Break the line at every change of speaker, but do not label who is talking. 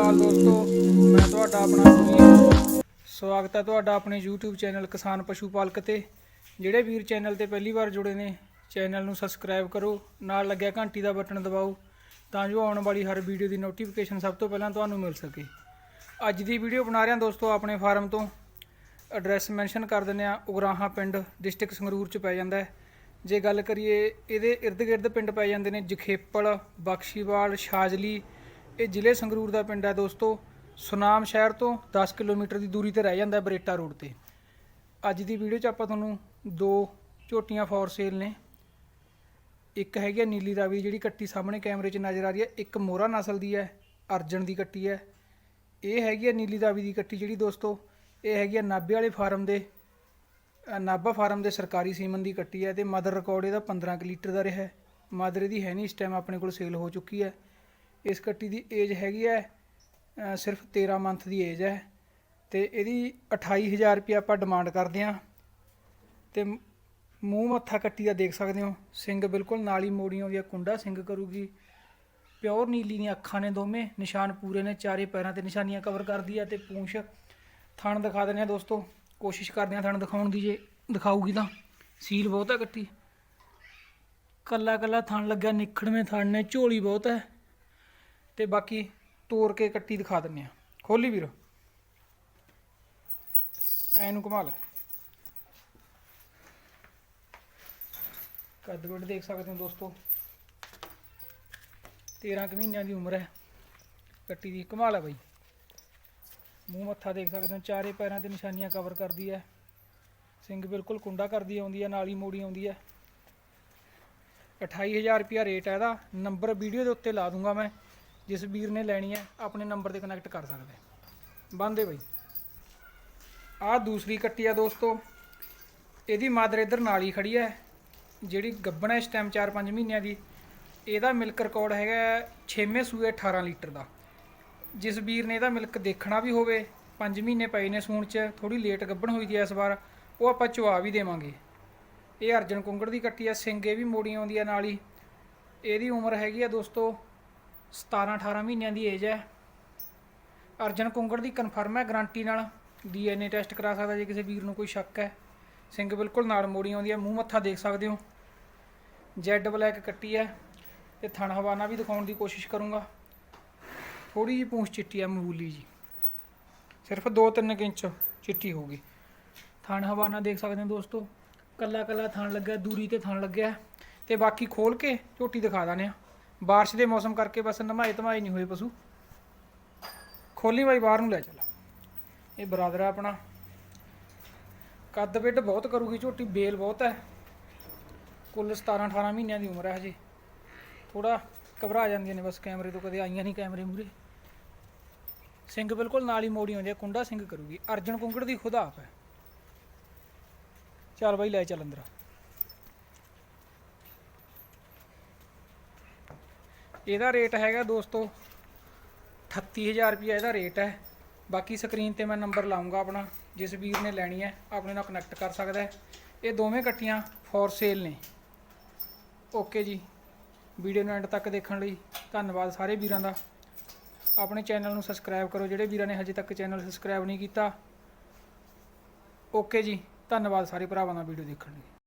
ਅਕਾਲ ਦੋਸਤੋ, ਮੈਂ ਤੁਹਾਡਾ ਆਪਣਾ ਸੁਨੀਲ। ਸਵਾਗਤ ਹੈ ਤੁਹਾਡਾ ਆਪਣੇ YouTube ਚੈਨਲ ਕਿਸਾਨ ਪਸ਼ੂ ਪਾਲਕ ਤੇ। ਜਿਹੜੇ ਵੀਰ ਚੈਨਲ ਤੇ ਪਹਿਲੀ ਵਾਰ ਜੁੜੇ ਨੇ, ਚੈਨਲ ਨੂੰ ਸਬਸਕ੍ਰਾਈਬ ਕਰੋ, ਨਾਲ ਲੱਗਿਆ ਘੰਟੀ ਦਾ ਬਟਨ ਦਬਾਓ, ਤਾਂ ਜੋ ਆਉਣ ਵਾਲੀ ਹਰ ਵੀਡੀਓ ਦੀ ਨੋਟੀਫਿਕੇਸ਼ਨ ਸਭ ਤੋਂ ਪਹਿਲਾਂ ਤੁਹਾਨੂੰ ਮਿਲ ਸਕੇ। ਅੱਜ ਦੀ ਵੀਡੀਓ ਬਣਾ ਰਿਹਾ ਦੋਸਤੋ ਆਪਣੇ ਫਾਰਮ ਤੋਂ। ਐਡਰੈਸ ਮੈਂਸ਼ਨ ਕਰ ਦਿੰਦੇ ਆ ਉਗਰਾਹਾਂ ਪਿੰਡ ਡਿਸਟ੍ਰਿਕਟ ਸੰਗਰੂਰ ਚ ਪੈ ਜਾਂਦਾ ਹੈ। ਜੇ ਗੱਲ ਕਰੀਏ, ਇਹਦੇ ਇਰਦ ਗਿਰਦ ਪਿੰਡ ਪੈ ਜਾਂਦੇ ਨੇ, ਜਖੇਪਲ, ਬਖਸ਼ੀਵਾਲ ਸ਼ਾਜਲੀ ਇਹ ਜ਼ਿਲ੍ਹੇ ਸੰਗਰੂਰ ਦਾ ਪਿੰਡ ਹੈ ਦੋਸਤੋ। ਸੁਨਾਮ ਸ਼ਹਿਰ ਤੋਂ 10 ਕਿਲੋਮੀਟਰ ਦੀ ਦੂਰੀ ਤੇ ਰਹਿ ਜਾਂਦਾ ਹੈ ਬਰੇਟਾ ਰੋਡ ਤੇ। ਅੱਜ ਦੀ ਵੀਡੀਓ 'ਚ ਆਪਾਂ ਤੁਹਾਨੂੰ ਦੋ ਝੋਟੀਆਂ ਫੋਰ ਸੇਲ ਨੇ। ਇੱਕ ਹੈਗੀ ਹੈ ਨੀਲੀ ਰਾਵੀ ਜਿਹੜੀ ਕੱਟੀ ਸਾਹਮਣੇ ਕੈਮਰੇ 'ਚ ਨਜ਼ਰ ਆ ਰਹੀ ਹੈ। ਇੱਕ ਮੋਰਾ ਨਸਲ ਦੀ ਹੈ, ਅਰਜਨ ਦੀ ਕੱਟੀ ਹੈ। ਇਹ ਹੈਗੀ ਹੈ ਨੀਲੀ ਰਾਵੀ ਦੀ ਕੱਟੀ ਜਿਹੜੀ ਦੋਸਤੋ, ਇਹ ਹੈਗੀ ਹੈ ਨਾਭੇ ਵਾਲੇ ਫਾਰਮ ਦੇ ਨਾਭਾ ਫਾਰਮ ਦੇ ਸਰਕਾਰੀ ਸੀਮਨ ਦੀ ਕੱਟੀ ਹੈ ਤੇ ਮਦਰ ਰਿਕਾਰਡ ਇਹਦਾ 15 ਕੁ ਲੀਟਰ ਦਾ ਰਿਹਾ ਹੈ। ਮਦਰ ਇਹਦੀ ਹੈ ਨਹੀਂ ਇਸ ਟਾਈਮ ਆਪਣੇ ਕੋਲ ਸੇਲ ਹੋ ਚੁੱਕੀ ਹੈ। ਇਸ ਕੱਟੀ ਦੀ ਏਜ ਹੈਗੀ ਹੈ ਸਿਰਫ 13 ਮੰਥ ਦੀ ਏਜ ਹੈ ਤੇ ਇਹਦੀ 28000 ਰੁਪਏ ਆਪਾਂ ਡਿਮਾਂਡ ਕਰਦੇ ਹਾਂ ਤੇ ਮੂੰਹ ਮੱਥਾ ਕੱਟੀ ਦਾ ਦੇਖ ਸਕਦੇ ਹੋ, ਸਿੰਘ ਬਿਲਕੁਲ ਨਾਲ ਹੀ ਮੋੜੀਆਂ ਉਹਦੀਆਂ ਕੁੰਡਾ ਸਿੰਘ ਕਰੂਗੀ। ਪਿਓਰ ਨੀਲੀ ਦੀਆਂ ਅੱਖਾਂ ਨੇ ਦੋਵੇਂ, ਨਿਸ਼ਾਨ ਪੂਰੇ ਨੇ, ਚਾਰੇ ਪੈਰਾਂ ਤੇ ਨਿਸ਼ਾਨੀਆਂ ਕਵਰ ਕਰਦੀ ਹੈ ਤੇ ਪੂੰਛ ਥਣ ਦਿਖਾ ਦਿੰਦੇ ਆ ਦੋਸਤੋ, ਕੋਸ਼ਿਸ਼ ਕਰਦੇ ਆ ਥਣ ਦਿਖਾਉਣ ਦੀ ਜੇ ਦਿਖਾਊਗੀ ਤਾਂ। ਸੀਲ ਬਹੁਤ ਹੈ ਕੱਟੀ। ਕੱਲਾ ਕੱਲਾ ਥਣ ਲੱਗਿਆ, ਨਿਖੜਵੇਂ ਥਣ ਨੇ, ਝੋਲੀ ਬਹੁਤ ਹੈ। ਤੇ ਬਾਕੀ ਤੋੜ ਕੇ ਕੱਟੀ ਦਿਖਾ ਦਿੰਨੇ ਆ ਖੋਲੀ ਵੀਰ। ਐ ਨੂੰ ਘੁਮਾ ਲੈ। ਕੱਦ ਵੱਡ ਦੇਖ ਸਕਦੇ ਹੋ ਦੋਸਤੋ। 13 ਕੁ ਮਹੀਨਿਆਂ ਦੀ ਉਮਰ ਹੈ। ਕੱਟੀ ਦੀ ਘੁਮਾ ਹੈ ਬਾਈ। ਮੂੰਹ ਮੱਥਾ ਦੇਖ ਸਕਦੇ ਹੋ, ਚਾਰੇ ਪੈਰਾਂ ਤੇ ਨਿਸ਼ਾਨੀਆਂ ਕਵਰ ਕਰਦੀ ਹੈ। ਸਿੰਘ ਬਿਲਕੁਲ ਕੁੰਡਾ ਕਰਦੀ ਆਉਂਦੀ ਹੈ, ਨਾਲੀ ਮੋੜੀ ਆਉਂਦੀ ਹੈ। 28000 ਰੁਪਿਆ ਰੇਟ ਹੈ ਇਹਦਾ। ਨੰਬਰ ਵੀਡੀਓ ਦੇ ਉੱਤੇ ਲਾ ਦੂੰਗਾ ਮੈਂ। ਜਿਸ ਵੀਰ ਨੇ ਲੈਣੀ ਹੈ, ਆਪਣੇ ਨੰਬਰ ਤੇ ਕਨੈਕਟ ਕਰ ਸਕਦਾ ਹੈ। ਬੰਦੇ ਬਈ। ਆਹ ਦੂਸਰੀ ਕੱਟੀ ਆ ਦੋਸਤੋ। ਇਹਦੀ ਮਾਦਰ ਇੱਧਰ ਨਾਲ ਹੀ ਖੜੀ ਹੈ, ਜਿਹੜੀ ਗੱਬਣ ਹੈ ਇਸ ਟਾਈਮ 4-5 ਮਹੀਨਿਆਂ ਦੀ। ਇਹਦਾ ਮਿਲਕ ਰਿਕਾਰਡ ਹੈਗਾ 6ਵੇਂ ਸੂਏ 18 ਲੀਟਰ ਦਾ। ਜਿਸ ਵੀਰ ਨੇ ਇਹਦਾ ਮਿਲਕ ਦੇਖਣਾ ਵੀ ਹੋਵੇ 5 ਮਹੀਨੇ ਪਏ ਨੇ ਸੂਣ 'ਚ ਥੋੜੀ ਲੇਟ ਗੱਬਣ ਹੋਈ ਦੀ ਇਸ ਵਾਰ, ਉਹ ਆਪਾਂ ਚਵਾ ਵੀ ਦੇਵਾਂਗੇ। ਇਹ ਅਰਜਨ ਕੁੰਗੜ ਦੀ ਕੱਟੀ ਆ ਸਿੰਗੇ ਵੀ ਮੋੜੀ ਆਉਂਦੀ ਆ ਨਾਲ ਹੀ। ਇਹਦੀ ਉਮਰ ਹੈਗੀ ਆ ਦੋਸਤੋ 17 18 ਮਹੀਨਿਆਂ ਦੀ ਏਜ ਹੈ। ਅਰਜਨ ਕੁੰਗੜ ਦੀ ਕਨਫਰਮ ਹੈ ਗਾਰੰਟੀ ਨਾਲ। ਡੀਐਨਏ ਟੈਸਟ ਕਰਾ ਸਕਦਾ ਜੇ ਕਿਸੇ ਵੀਰ ਨੂੰ ਕੋਈ ਸ਼ੱਕ ਹੈ। ਸਿੰਘ ਬਿਲਕੁਲ ਨਾਲ ਮੋੜੀ ਆਉਂਦੀ ਹੈ ਮੂੰਹ ਮੱਥਾ ਦੇਖ ਸਕਦੇ ਹੋ। ਜੈਡ ਬਲੈਕ ਕੱਟੀ ਹੈ ਤੇ ਥਣ ਹਵਾਨਾ ਵੀ ਦਿਖਾਉਣ ਦੀ ਕੋਸ਼ਿਸ਼ ਕਰੂੰਗਾ। ਥੋੜੀ ਜਿਹੀ ਪੂੰਛ ਚਿੱਟੀ ਹੈ ਮਾਮੂਲੀ ਜੀ। ਸਿਰਫ 2-3 ਇੰਚ ਚਿੱਟੀ ਹੋਊਗੀ। ਥਣ ਹਵਾਨਾ ਦੇਖ ਸਕਦੇ ਹੋ ਦੋਸਤੋ। ਕੱਲਾ ਕੱਲਾ ਥਣ ਲੱਗਿਆ, ਦੂਰੀ ਤੇ ਥਣ ਲੱਗਿਆ। ਤੇ ਬਾਕੀ ਖੋਲ ਕੇ ਝੋਟੀ ਦਿਖਾ ਦਾਨੇ ਆ ਬਾਰਿਸ਼ ਦੇ ਮੌਸਮ ਕਰਕੇ ਬਸ ਨਮਾਏ ਧਮਾਏ ਨਹੀਂ ਹੋਏ ਪਸ਼ੂ। ਖੋਲੀ ਬਾਈ ਬਾਹਰ ਨੂੰ ਲੈ ਚੱਲ। ਇਹ ਬਰਾਦਰ ਆ ਆਪਣਾ। ਕੱਦ ਵਿੱਡ ਬਹੁਤ ਕਰੂਗੀ ਝੋਟੀ, ਬੇਲ ਬਹੁਤ ਹੈ। ਕੁੱਲ 17 18 ਮਹੀਨਿਆਂ ਦੀ ਉਮਰ ਹੈ ਹਜੇ। ਥੋੜਾ ਘਬਰਾ ਜਾਂਦੀਆਂ ਨੇ ਬਸ ਕੈਮਰੇ ਤੋਂ, ਕਦੇ ਆਈਆਂ ਨਹੀਂ ਕੈਮਰੇ ਮੂਰੇ ਸਿੰਘ ਬਿਲਕੁਲ ਨਾਲ ਹੀ ਮੋੜੀ ਆਉਂਦੀ ਹੈ ਕੁੰਡਾ ਸਿੰਘ ਕਰੂਗੀ। ਅਰਜਨ ਕੁੰਗੜ ਦੀ ਖੁਦ ਆਪ ਹੈ। ਚੱਲ ਬਾਈ ਲੈ ਚੱਲ ਅੰਦਰ। ਇਹਦਾ ਰੇਟ ਹੈਗਾ ਦੋਸਤੋ 38000 ਰੁਪਏ ਇਹਦਾ ਰੇਟ ਹੈ। ਬਾਕੀ ਸਕਰੀਨ ਤੇ ਮੈਂ ਨੰਬਰ ਲਾਉਂਗਾ ਆਪਣਾ, ਜਿਸ ਵੀਰ ਨੇ ਲੈਣੀ ਹੈ, ਆਪਣੇ ਨਾਲ ਕਨੈਕਟ ਕਰ ਸਕਦਾ ਹੈ। ਇਹ ਦੋਵੇਂ ਕੱਟੀਆਂ ਫੋਰ ਸੇਲ ਨੇ। ਓਕੇ ਜੀ। ਵੀਡੀਓ ਨੂੰ ਐਂਡ ਤੱਕ ਦੇਖਣ ਲਈ ਧੰਨਵਾਦ ਸਾਰੇ ਵੀਰਾਂ ਦਾ। ਆਪਣੇ ਚੈਨਲ ਨੂੰ ਸਬਸਕ੍ਰਾਈਬ ਕਰੋ, ਜਿਹੜੇ ਵੀਰਾਂ ਨੇ ਹਜੇ ਤੱਕ ਚੈਨਲ ਸਬਸਕ੍ਰਾਈਬ ਨਹੀਂ ਕੀਤਾ। ਓਕੇ ਜੀ। ਧੰਨਵਾਦ ਸਾਰੇ ਭਰਾਵਾਂ ਦਾ ਵੀਡੀਓ ਦੇਖਣ ਲਈ।